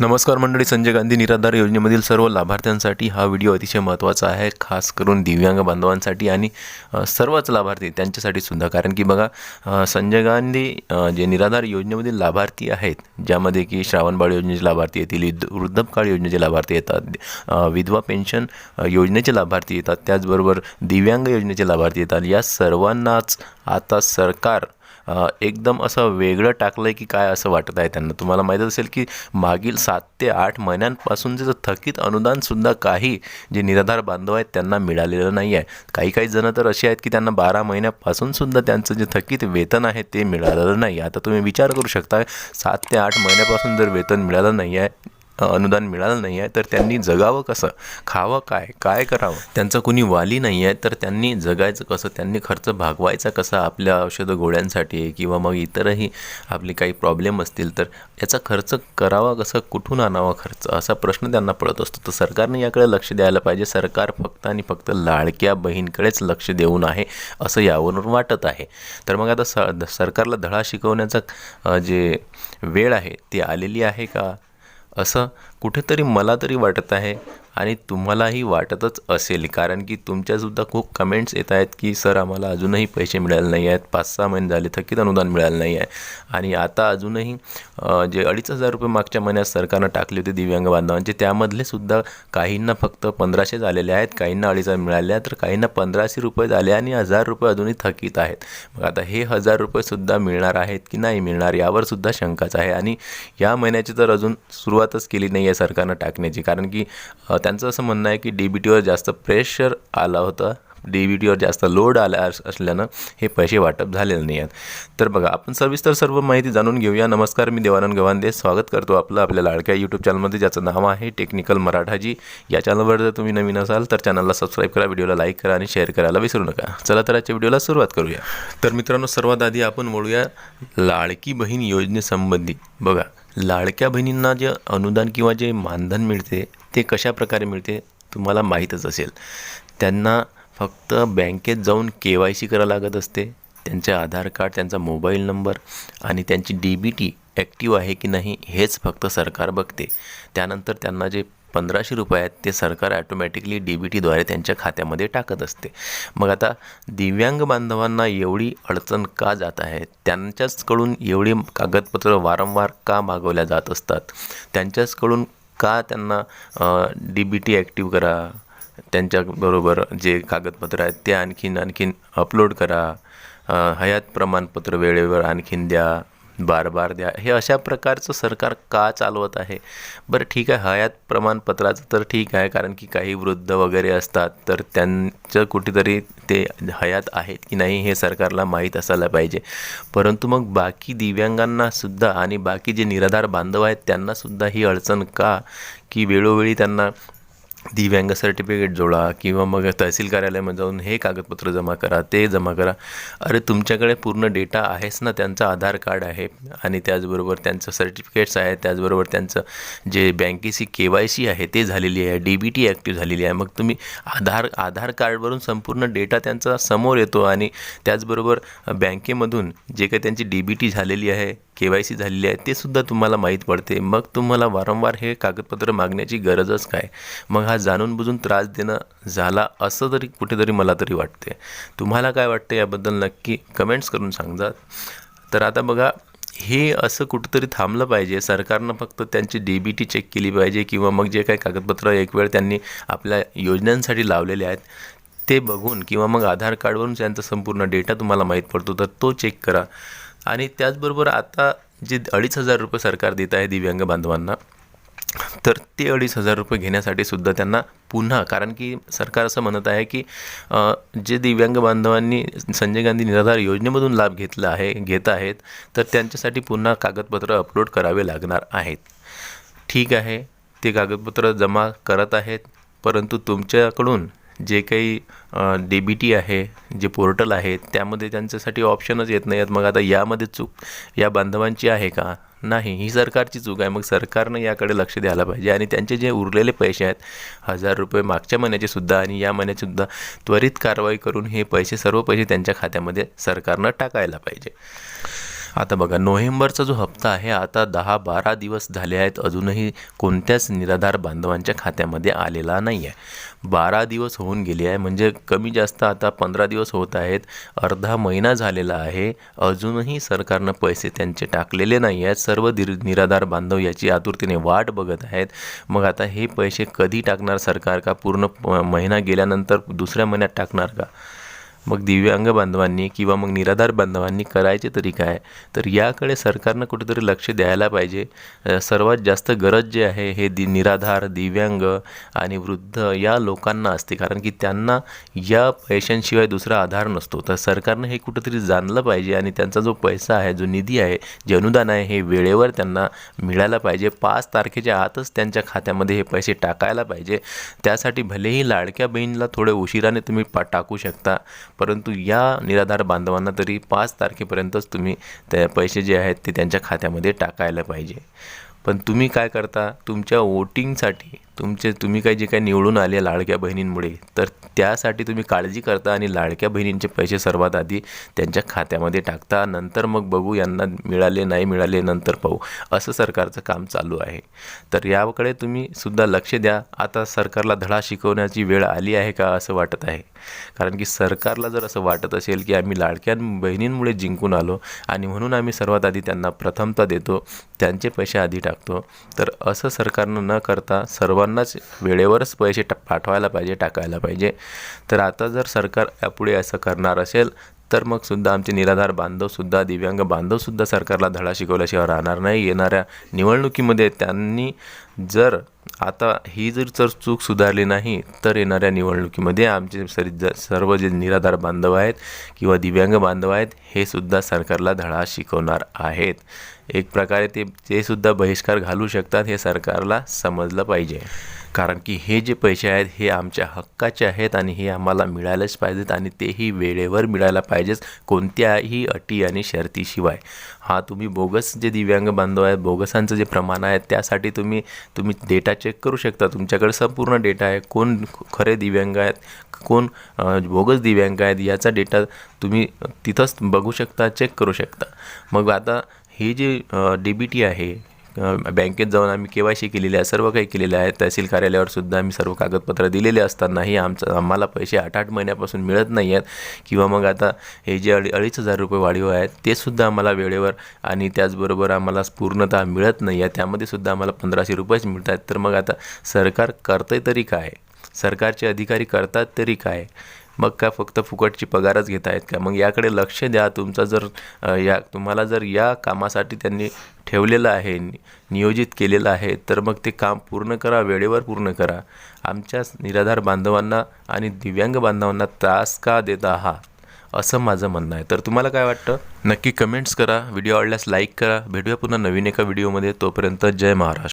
नमस्कार मंडळी संजय गांधी निराधार योजनेमधील सर्व लाभार्थ्यांसाठी हा व्हिडिओ अतिशय महत्त्वाचा आहे खास करून दिव्यांग बांधवांसाठी आणि सर्वच लाभार्थी त्यांच्यासाठी सुद्धा. कारण की बघा संजय गांधी जे निराधार योजनेमधील लाभार्थी आहेत ज्यामध्ये की श्रावणबाळ योजनेचे लाभार्थी येतील वृद्ध- वृद्धपकाळ योजनेचे लाभार्थी येतात विधवा पेन्शन योजनेचे लाभार्थी येतात त्याचबरोबर दिव्यांग योजनेचे लाभार्थी येतात या सर्वांनाच आता सरकार एकदम असं वेगळं टाकलं आहे की काय असं वाटत आहे त्यांना? तुम्हाला माहीत असेल की मागील सात ते आठ महिन्यांपासून जे थकीत अनुदानसुद्धा काही जे निराधार बांधव आहेत त्यांना मिळालेलं नाही आहे. काही काही जणं तर असे आहेत की त्यांना बारा महिन्यापासूनसुद्धा त्यांचं जे थकीत वेतन आहे ते मिळालेलं नाही आता तुम्ही विचार करू शकता सात ते आठ महिन्यापासून जर वेतन मिळालं नाही आहे अनुदान मिळालं नाही आहे तर त्यांनी जगावं कसं? खावं काय? काय करावं? त्यांचं कुणी वाली नाही आहे तर त्यांनी जगायचं कसं? त्यांनी खर्च भागवायचा कसा आपल्या औषधं गोळ्यांसाठी? किंवा मग इतरही आपले काही प्रॉब्लेम असतील तर याचा खर्च करावा कसं? कुठून आणावा खर्च? असा प्रश्न त्यांना पडत असतो. तर सरकारने याकडे लक्ष द्यायला पाहिजे. सरकार फक्त आणि फक्त लाडक्या बहीणकडेच लक्ष देऊन आहे असं यावरून वाटत आहे. तर मग आता स सरकारला धडा शिकवण्याचा जे वेळ आहे ती आलेली आहे का? असं कुठेतरी मला तरी वाटत आहे आणि तुम्हालाही वाटतच असेल कारण की तुमच्यासुद्धा खूप कमेंट्स येत आहेत की सर आम्हाला अजूनही पैसे मिळाले नाही आहेत पाच सहा महिने झाले थकीत अनुदान मिळालं नाही आहे. आणि आता अजूनही जे अडीच हजार रुपये मागच्या महिन्यात सरकारनं टाकले होते दिव्यांग बांधवांचे त्यामधले सुद्धा काहींना फक्त पंधराशे झालेले आहेत काहींना अडीच हजार मिळाले आहेत तर काहींना पंधराशे रुपये झाले आणि हजार रुपये अजूनही थकीत आहेत. मग आता हे हजार रुपयेसुद्धा मिळणार आहेत की नाही मिळणार यावरसुद्धा शंकाच आहे. आणि या महिन्याची तर अजून सुरुवातच केली नाही आहे. सरकारनं टाकण्याची. कारण की त्यांचं असं म्हणणं आहे की डी बी टीवर जास्त प्रेशर आला होता. डी बी टीवर जास्त लोड आला असल्यानं हे पैसे वाटप झालेले नाही आहेत. तर बघा आपण सविस्तर सर्व माहिती जाणून घेऊया. नमस्कार मी देवानंद गवांदे. स्वागत करतो आपलं आपल्या लाडक्या यूट्यूब चॅनलमध्ये ज्याचं नाव आहे टेक्निकल मराठाजी या चॅनलवर जर तुम्ही नवीन असाल तर चॅनलला सबस्क्राईब करा व्हिडिओला लाईक करा आणि शेअर करायला विसरू नका. चला तर आजच्या व्हिडिओला सुरुवात करूया. तर मित्रांनो सर्वात आधी आपण बोलूया लाडकी बहीण योजनेसंबंधी. बघा लाडक्या बहिणींना जे अनुदान किंवा जे मानधन मिळते ते कशा प्रकारे मिळते तुम्हाला माहीतच असेल. त्यांना फक्त बँकेत जाऊन के वाय सी करावं लागत असते त्यांचे आधार कार्ड त्यांचा मोबाईल नंबर आणि त्यांची डी बी टी ॲक्टिव्ह आहे की नाही हेच फक्त सरकार बघते. त्यानंतर त्यांना जे पंधराशे रुपये आहेत ते सरकार ॲटोमॅटिकली डी बी टीद्वारे त्यांच्या खात्यामध्ये टाकत असते. मग आता दिव्यांग बांधवांना एवढी अडचण का जात आहे? त्यांच्याचकडून एवढी कागदपत्र वारंवार का मागवल्या जात असतात? त्यांच्याचकडून का त्यांना डी बी टी ॲक्टिव्ह करा? त्यांच्याबरोबर जे कागदपत्र आहेत ते आणखीन आणखीन अपलोड करा? हयात प्रमाणपत्र वेळेवर आणखीन द्या? बार बार द्या. हे अशा प्रकारचं सरकार का चालवत आहे? बरं ठीक आहे हयात प्रमाणपत्राचं तर ठीक आहे कारण की काही वृद्ध वगैरे असतात तर त्यांचं कुठेतरी ते हयात आहेत की नाही हे सरकारला माहीत असायला पाहिजे. परंतु मग बाकी दिव्यांगांना सुद्धा आणि बाकी जे निराधार बांधव आहेत त्यांनासुद्धा ही अडचण का? की वेळोवेळी त्यांना दिव्यांग सर्टिफिकेट जोडा किंवा मग तहसील कार्यालयामध्ये जाऊन हे कागदपत्र जमा करा ते जमा करा. अरे तुमच्याकडे पूर्ण डेटा आहेच ना त्यांचं आधार कार्ड आहे आणि त्याचबरोबर त्यांचं सर्टिफिकेट्स आहे त्याचबरोबर त्यांचं जे बँकेची के वाय सी आहे ते झालेली आहे डी बी टी ॲक्टिव्ह झालेली आहे. मग तुम्ही आधार आधार कार्डवरून संपूर्ण डेटा त्यांचा समोर येतो आणि त्याचबरोबर बँकेमधून जे काही त्यांची डी बी टी झालेली आहे के वाय सी झालेली आहे ते सुद्धा तुम्हाला माहीत पडते. मग तुम्हाला वारंवार हे कागदपत्र मागण्याची गरजच काय? मग हा जाणून बुजून त्रास देणं झाला असं तरी कुठेतरी मला तरी वाटते. तुम्हाला काय वाटतं याबद्दल नक्की कमेंट्स करून सांगा तर आता बघा हे असं कुठंतरी थांबलं पाहिजे. सरकारनं फक्त त्यांची डी बी टी चेक केली पाहिजे किंवा मग जे काही कागदपत्र एक वेळ त्यांनी आपल्या योजनांसाठी लावलेले आहेत ते बघून किंवा मग आधार कार्डवरून त्यांचा संपूर्ण डेटा तुम्हाला माहीत पडतो तर तो चेक करा. आणि त्याचबरोबर आता जे अडीच हजार रुपये सरकार देत आहे दिव्यांग बांधवांना तर ते अडीच हजार रुपये घेण्यासाठी सुद्धा त्यांना पुन्हा कारण की सरकार असं म्हणत आहे की जे दिव्यांग बांधवांनी संजय गांधी निराधार योजनेमधून लाभ घेतला आहे घेत आहेत तर त्यांच्यासाठी पुन्हा कागदपत्र अपलोड करावे लागणार आहेत. ठीक आहे ते कागदपत्र जमा करत आहेत परंतु तुमच्याकडून जे काही डी बी टी आहे जे पोर्टल आहे त्यामध्ये त्यांच्यासाठी ऑप्शनच येत नाही आहेत मग आता यामध्ये चूक या बांधवांची आहे का? नाही ही सरकारची चूक आहे. मग सरकारनं याकडे लक्ष द्यायला पाहिजे. आणि त्यांचे जे उरलेले पैसे आहेत हजार रुपये मागच्या महिन्याचेसुद्धा आणि या महिन्याचेसुद्धा त्वरित कारवाई करून हे पैसे सर्व पैसे त्यांच्या खात्यामध्ये सरकारनं टाकायला पाहिजे. आता बघा नोव्हेंबरचा जो हप्ता आहे आता दहा बारा दिवस झाले आहेत अजूनही कोणत्याच निराधार बांधवांच्या खात्यामध्ये आलेला नाही आहे बारा दिवस होऊन गेले आहे म्हणजे कमी जास्त आता पंधरा दिवस होत आहेत अर्धा महिना झालेला आहे अजूनही सरकारनं पैसे त्यांचे टाकलेले नाही आहेत सर्व दीर निराधार बांधव याची आतुरतेने वाट बघत आहेत. मग आता हे पैसे कधी टाकणार सरकार का? पूर्ण महिना गेल्यानंतर दुसऱ्या महिन्यात टाकणार का? मग दिव्यांग बांधवांनी किंवा मग निराधार बांधवांनी करायचे तरी काय? तर याकडे सरकारनं कुठेतरी लक्ष द्यायला पाहिजे. सर्वात जास्त गरज जे आहे हे दि निराधार दिव्यांग आणि वृद्ध या लोकांना असते. कारण की त्यांना या पैशांशिवाय दुसरा आधार नसतो. तर सरकारनं हे कुठेतरी जाणलं पाहिजे आणि त्यांचा जो पैसा आहे जो निधी आहे जे अनुदान आहे हे वेळेवर त्यांना मिळायला पाहिजे. पाच तारखेच्या आतच त्यांच्या खात्यामध्ये हे पैसे टाकायला पाहिजे. त्यासाठी भलेही लाडक्या बहीणला थोडे उशिराने तुम्ही पा टाकू शकता. परंतु या निराधार बांधवांना तरी पाच तारखेपर्यंतच तुम्ही त्या पैसे जे आहेत ते त्यांच्या खात्यामध्ये टाकायला पाहिजे. पण तुम्ही काय करता? तुमच्या वोटिंगसाठी तुमचे तुम्ही काही जे काही निवडून आले लाडक्या बहिणींमुळे तर त्यासाठी तुम्ही काळजी करता आणि लाडक्या बहिणींचे पैसे सर्वात आधी त्यांच्या खात्यामध्ये टाकता नंतर मग बघू यांना मिळाले नाही मिळाले नंतर पाहू. असं सरकारचं काम चालू आहे. तर याकडे तुम्ही सुद्धा लक्ष द्या. आता सरकारला धडा शिकवण्याची वेळ आली आहे का असं वाटत आहे? कारण की सरकारला जर असं वाटत असेल की आम्ही लाडक्या बहिणींमुळे जिंकून आलो आणि म्हणून आम्ही सर्वात आधी त्यांना प्रथमता देतो त्यांचे पैसे आधी टाकतो तर असं सरकारनं न करता सर्वांना सर्वांनाच वेळेवरच पैसे टा पाठवायला पाहिजे टाकायला पाहिजे. तर आता जर सरकार यापुढे असं करणार असेल तर मग सुद्धा आमचे निराधार बांधवसुद्धा दिव्यांग बांधवसुद्धा सरकारला धडा शिकवल्याशिवाय राहणार नाही. येणाऱ्या निवडणुकीमध्ये त्यांनी जर आता ही जर जर चूक सुधारली नाही तर येणाऱ्या निवडणुकीमध्ये आमचे सरी ज सर्व जे निराधार बांधव आहेत किंवा दिव्यांग बांधव आहेत हे सुद्धा सरकारला धडा शिकवणार आहेत. एक प्रकारे ते ते सुद्धा बहिष्कार घालू शकतात हे सरकारला समजलं पाहिजे. कारण की हे जे पैसे आहेत हे आमच्या हक्काचे आहेत आणि हे आम्हाला मिळायलाच पाहिजेत आणि तेही वेळेवर मिळायला पाहिजेच कोणत्याही अटी आणि शर्तीशिवाय. हा तुम्ही बोगस जे दिव्यांग बांधव आहेत बोगसांचं जे प्रमाण आहे त्यासाठी तुम्ही तुम्ही डेटा चेक करू शकता. तुमच्याकडे संपूर्ण डेटा आहे. कोण खरे दिव्यांग आहेत कोण बोगस दिव्यांग आहेत याचा डेटा तुम्ही तिथंच बघू शकता चेक करू शकता. मग आता ही जी डी बी टी आहे बँकेत जाऊन आम्ही के वाय सी केलेली आहे सर्व काही केलेलं आहे. तहसील कार्यालयावर सुद्धा आम्ही सर्व कागदपत्र दिलेले असतानाही आमचं आम्हाला पैसे आठ आठ महिन्यापासून मिळत नाही आहेत. किंवा मग आता हे जे अडी अडीच हजार रुपये वाढीव आहेत ते सुद्धा आम्हाला वेळेवर आणि त्याचबरोबर आम्हाला पूर्णतः मिळत नाही आहे त्यामध्ये सुद्धा आम्हाला पंधराशे रुपयेच मिळत आहेत तर मग आता सरकार करतंय तरी काय? सरकारचे अधिकारी करतात तरी काय? मग का फक्त फुकटची पगारच घेत आहेत का? मग याकडे लक्ष द्या. तुमचा जर या तुम्हाला जर या कामासाठी त्यांनी ठेवलेलं आहे नियोजित केलेलं आहे तर मग ते काम पूर्ण करा वेळेवर पूर्ण करा. आमच्या निराधार बांधवांना आणि दिव्यांग बांधवांना त्रास का देत आहात? असं माझं म्हणणं आहे. तर तुम्हाला काय वाटतं? नक्की कमेंट्स करा. व्हिडिओ आवडल्यास लाईक करा. भेटूया पुन्हा नवीन एका व्हिडिओमध्ये. तोपर्यंत जय महाराष्ट्र.